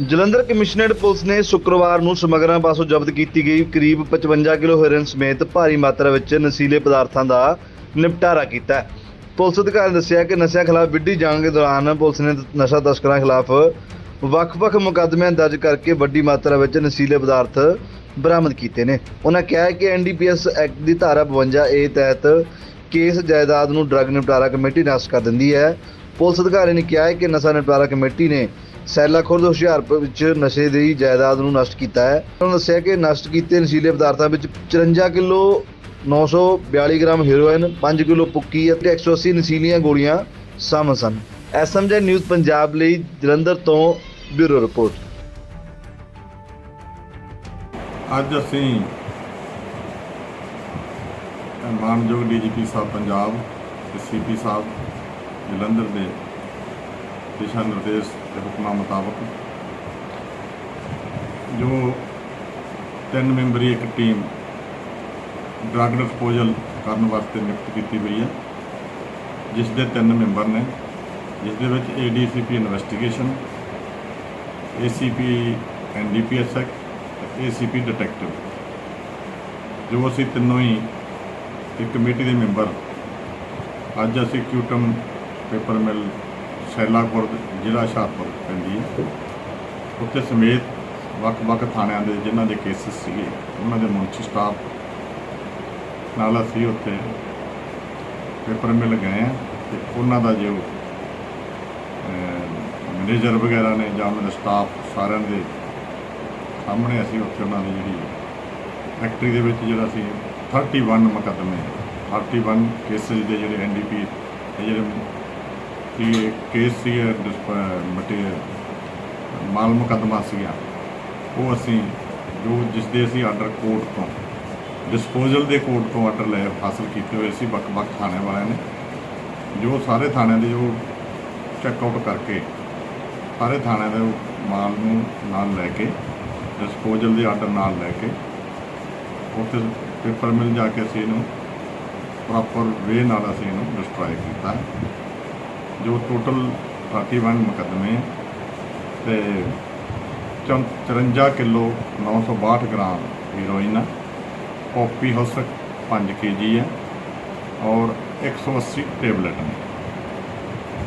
Jalandhar commissionerate police ਨੇ ਸ਼ੁੱਕਰਵਾਰ ਨੂੰ ਸਮਗਰਾਂ ਪਾਸੋਂ ਜ਼ਬਤ ਕੀਤੀ ਗਈ ਕਰੀਬ 55 ਕਿਲੋ ਹੈਰੋਇਨ ਸਮੇਤ ਭਾਰੀ ਮਾਤਰਾ ਵਿੱਚ ਨਸ਼ੀਲੇ ਪਦਾਰਥਾਂ ਦਾ ਨਿਪਟਾਰਾ ਕੀਤਾ ਪੁਲਿਸ ਅਧਿਕਾਰੀ ਨੇ ਦੱਸਿਆ ਕਿ ਨਸ਼ਿਆਂ ਖਿਲਾਫ ਵਿੱਢੀ ਜੰਗ ਦੇ ਦੌਰਾਨ ਪੁਲਿਸ ਨੇ ਨਸ਼ਾ ਤਸਕਰਾਂ ਖਿਲਾਫ ਵੱਖ-ਵੱਖ ਮੁਕੱਦਮੇ ਦਰਜ ਕਰਕੇ ਵੱਡੀ ਮਾਤਰਾ ਵਿੱਚ ਨਸ਼ੀਲੇ ਪਦਾਰਥ ਬਰਾਮਦ ਕੀਤੇ ਨੇ। ਉਹਨਾਂ ਕਿਹਾ ਹੈ ਕਿ ਐਨਡੀਪੀਐਸ ਐਕਟ ਦੀ ਧਾਰਾ 52 ਏ ਤਹਿਤ ਕੇਸ ਜਾਇਦਾਦ ਨੂੰ ਡਰੱਗ ਨਿਪਟਾਰਾ ਕਮੇਟੀ ਨਾਸ਼ ਕਰ ਦਿੰਦੀ ਹੈ। ਪੁਲਿਸ ਅਧਿਕਾਰੀ ਨੇ ਕਿਹਾ ਕਿ ਨਸ਼ਾ ਨਿਪਟਾਰਾ ਕਮੇਟੀ ਨੇ ਸੈਲਾ ਖੁਰਦ ਹੁਸ਼ਿਆਰਪੁਰ ਵਿੱਚ ਨਸ਼ੇ ਦੀ ਜਾਇਦਾਦ ਨੂੰ ਨਸ਼ਟ ਕੀਤਾ ਹੈ। ਉਹਨਾਂ ਦੱਸਿਆ ਕਿ ਨਸ਼ਟ ਕੀਤੇ ਨਸ਼ੀਲੇ ਪਦਾਰਥਾਂ ਵਿੱਚ 54 ਕਿਲੋ 942 ਗ੍ਰਾਮ ਹੈਰੋਇਨ 5 ਕਿਲੋ ਪੁੱਕੀ ਅਤੇ 180 ਨਸ਼ੀਲੀਆਂ ਗੋਲੀਆਂ ਸ਼ਾਮਲ ਸਨ। ਐਸਐਮਜੀ ਨਿਊਜ਼ ਪੰਜਾਬ ਲਈ ਜਲੰਧਰ ਤੋਂ ਬਿਊਰੋ ਰਿਪੋਰਟ। ਅੱਜ ਅਸੀਂ ਮਾਨਯੋਗ ਡੀਜੀਪੀ ਸਾਹਿਬ ਪੰਜਾਬ ਤੇ ਸੀਪੀ ਸਾਹਿਬ ਜਲੰਧਰ ਦੇ ਦਿਸ਼ਾ ਨਿਰਦੇਸ਼ ਤੇ ਹੁਕਮਾਂ ਮੁਤਾਬਕ ਜੋ ਤਿੰਨ ਮੈਂਬਰੀ ਇੱਕ ਟੀਮ ਡਰੱਗ ਡਿਸਪੋਜ਼ਲ ਕਰਨ ਵਾਸਤੇ ਨਿਯੁਕਤ ਕੀਤੀ ਗਈ ਹੈ ਜਿਸ ਦੇ ਤਿੰਨ ਮੈਂਬਰ ਨੇ ਜਿਸ ਦੇ ਵਿੱਚ ADCP investigation ACP NDPS act ACP detective ਜੋ ਅਸੀਂ ਤਿੰਨੋਂ ਹੀ ਇੱਕ ਕਮੇਟੀ ਦੇ ਮੈਂਬਰ ਅੱਜ ਅਸੀਂ ਕਿਊਟਮ ਪੇਪਰ ਮਿਲ ਸੈਲਾਪੁਰ, ਜ਼ਿਲ੍ਹਾ ਹੁਸ਼ਿਆਰਪੁਰ ਪੈਂਦੀ ਹੈ। ਉੱਥੇ ਸਮੇਤ ਵੱਖ-ਵੱਖ ਥਾਣਿਆਂ ਦੇ ਜਿਨ੍ਹਾਂ ਦੇ ਕੇਸਿਸ ਸੀਗੇ, ਉਹਨਾਂ ਦੇ ਮੁਨਸ਼ੀ ਸਟਾਫ ਨਾਲ ਅਸੀਂ ਉੱਥੇ ਪੇਪਰ ਮਿਲ ਗਏ ਆ ਤੇ ਉਹਨਾਂ ਦਾ ਜੋ ਮੈਨੇਜਰ ਵਗੈਰਾ ਨੇ ਜਾਂ ਉਹਨਾਂ ਦਾ ਸਟਾਫ ਸਾਰਿਆਂ ਦੇ ਸਾਹਮਣੇ ਅਸੀਂ ਉੱਥੇ ਉਹਨਾਂ ਦੀ ਜਿਹੜੀ ਫੈਕਟਰੀ ਦੇ ਵਿੱਚ ਜਿਹੜਾ ਸੀ 31 ਮੁਕੱਦਮੇ 31 ਕੇਸਿਸ ਦੇ ਜਿਹੜੇ ਐਨਡੀਪੀ ਇਹ ਜਿਹੜੇ ਸੀ ਕੇਸ ਸੀ ਮਟੀਰੀਅਲ ਮਾਲ ਮੁਕੱਦਮਾ ਸੀਗਾ। ਉਹ ਅਸੀਂ ਜੋ ਜਿਸ ਦੇ ਅਸੀਂ ਆਰਡਰ ਕੋਰਟ ਤੋਂ ਡਿਸਪੋਜ਼ਲ ਦੇ ਕੋਰਟ ਤੋਂ ਆਰਡਰ ਲੈ ਹਾਸਲ ਕੀਤੇ ਹੋਏ ਸੀ, ਵੱਖ-ਵੱਖ ਥਾਣੇ ਵਾਲਿਆਂ ਨੇ। ਜੋ ਸਾਰੇ ਥਾਣਿਆਂ ਦੇ ਜੋ ਚੈੱਕ ਆਊਟ ਕਰਕੇ ਸਾਰੇ ਥਾਣਿਆਂ ਦੇ ਮਾਲ ਨੂੰ ਨਾਲ ਲੈ ਕੇ ਡਿਸਪੋਜ਼ਲ ਦੇ ਆਰਡਰ ਨਾਲ ਲੈ ਕੇ, ਉੱਥੇ ਪੇਪਰ ਮਿਲ ਜਾ ਕੇ ਅਸੀਂ ਇਹਨੂੰ ਪ੍ਰੋਪਰ ਵੇ ਨਾਲ ਅਸੀਂ ਇਹਨੂੰ ਡਿਸਟਰੋਏ ਕੀਤਾ। ਜੋ ਟੋਟਲ 31 ਮੁਕੱਦਮੇ ਤੇ ਚੌਂ- 54 kilo 962 gram heroin poppy husk 5 KG ਹੈ ਔਰ 180 ਟੇਬਲੇਟ ਨੇ,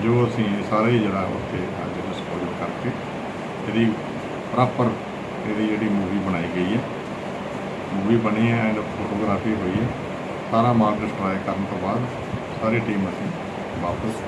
ਜੋ ਅਸੀਂ ਸਾਰੇ ਜਿਹੜਾ ਉੱਥੇ ਅੱਜ ਡਿਸਪੋਜ਼ਲ ਕਰਕੇ ਇਹਦੀ ਪ੍ਰੋਪਰ ਇਹਦੀ ਜਿਹੜੀ ਮੂਵੀ ਬਣਾਈ ਗਈ ਹੈ ਮੂਵੀ ਬਣੀ ਹੈ ਐਂਡ ਫੋਟੋਗ੍ਰਾਫੀ ਹੋਈ ਹੈ ਸਾਰਾ ਮਾਲ ਡਿਸਟਰਾਏ ਕਰਨ ਤੋਂ ਬਾਅਦ ਸਾਰੀ ਟੀਮ ਅਸੀਂ ਵਾਪਸ